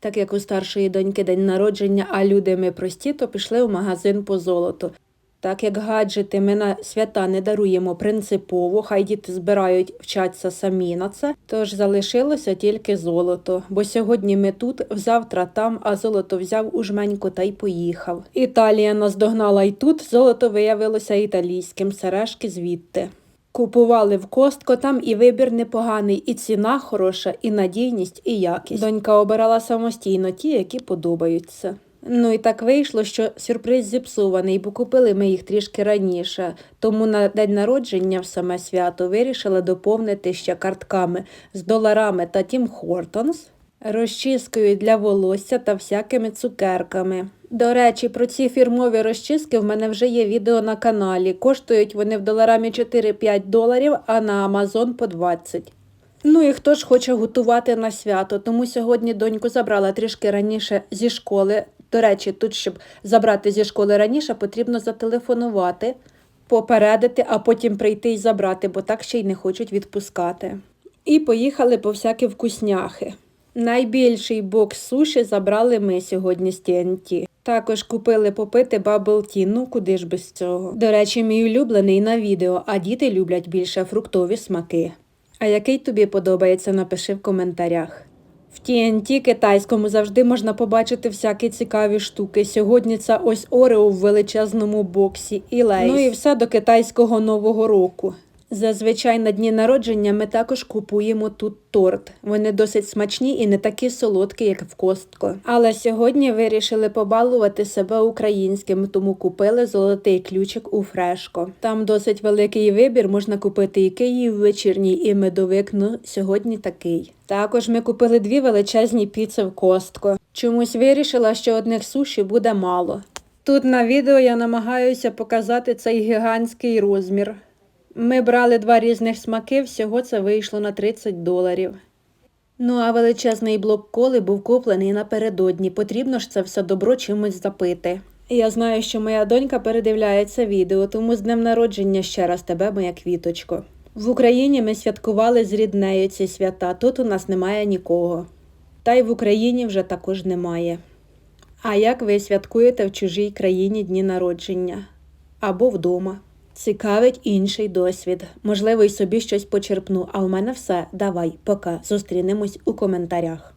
Так як у старшої доньки день народження, а люди ми прості, то пішли в магазин по золоту. Так як гаджети ми на свята не даруємо принципово, хай діти збирають, вчаться самі на це. Тож залишилося тільки золото. Бо сьогодні ми тут, завтра там, а золото взяв у жменьку та й поїхав. Італія нас догнала й тут. Золото виявилося італійським, сережки звідти. Купували в Костко, там і вибір непоганий, і ціна хороша, і надійність, і якість. Донька обирала самостійно ті, які подобаються. Ну і так вийшло, що сюрприз зіпсований, бо купили ми їх трішки раніше. Тому на день народження в саме свято вирішила доповнити ще картками з доларами та Тім Хортонс, розчіскою для волосся та всякими цукерками. До речі, про ці фірмові розчіски в мене вже є відео на каналі. Коштують вони в доларамі 4-5 доларів, а на Амазон по 20. Ну і хто ж хоче готувати на свято, тому сьогодні доньку забрала трішки раніше зі школи. До речі, тут, щоб забрати зі школи раніше, потрібно зателефонувати, попередити, а потім прийти і забрати, бо так ще й не хочуть відпускати. І поїхали по всякі вкусняхи. Найбільший бокс суші забрали ми сьогодні з TNT. Також купили попити Bubble Tea, ну куди ж без цього. До речі, мій улюблений на відео, а діти люблять більше фруктові смаки. А який тобі подобається, напиши в коментарях. В TNT китайському завжди можна побачити всякі цікаві штуки. Сьогодні це ось Орео в величезному боксі і лейс. Ну і все до китайського нового року. Зазвичай на дні народження ми також купуємо тут торт. Вони досить смачні і не такі солодкі, як в костко. Але сьогодні вирішили побалувати себе українським, тому купили золотий ключик у фрешко. Там досить великий вибір, можна купити і Київ вечірній, і медовик. Ну сьогодні такий. Також ми купили дві величезні піци в костко. Чомусь вирішила, що одних суші буде мало. Тут на відео я намагаюся показати цей гігантський розмір. Ми брали два різних смаки, всього це вийшло на 30 доларів. Ну, а величезний блок коли був куплений напередодні. Потрібно ж це все добро чимось запити. Я знаю, що моя донька передивляється відео, тому з днем народження ще раз тебе, моя квіточко. В Україні ми святкували з ріднею ці свята, тут у нас немає нікого. Та й в Україні вже також немає. А як ви святкуєте в чужій країні дні народження? Або вдома? Цікавить інший досвід. Можливо, й собі щось почерпну. А у мене все. Давай, пока. Зустрінемось у коментарях.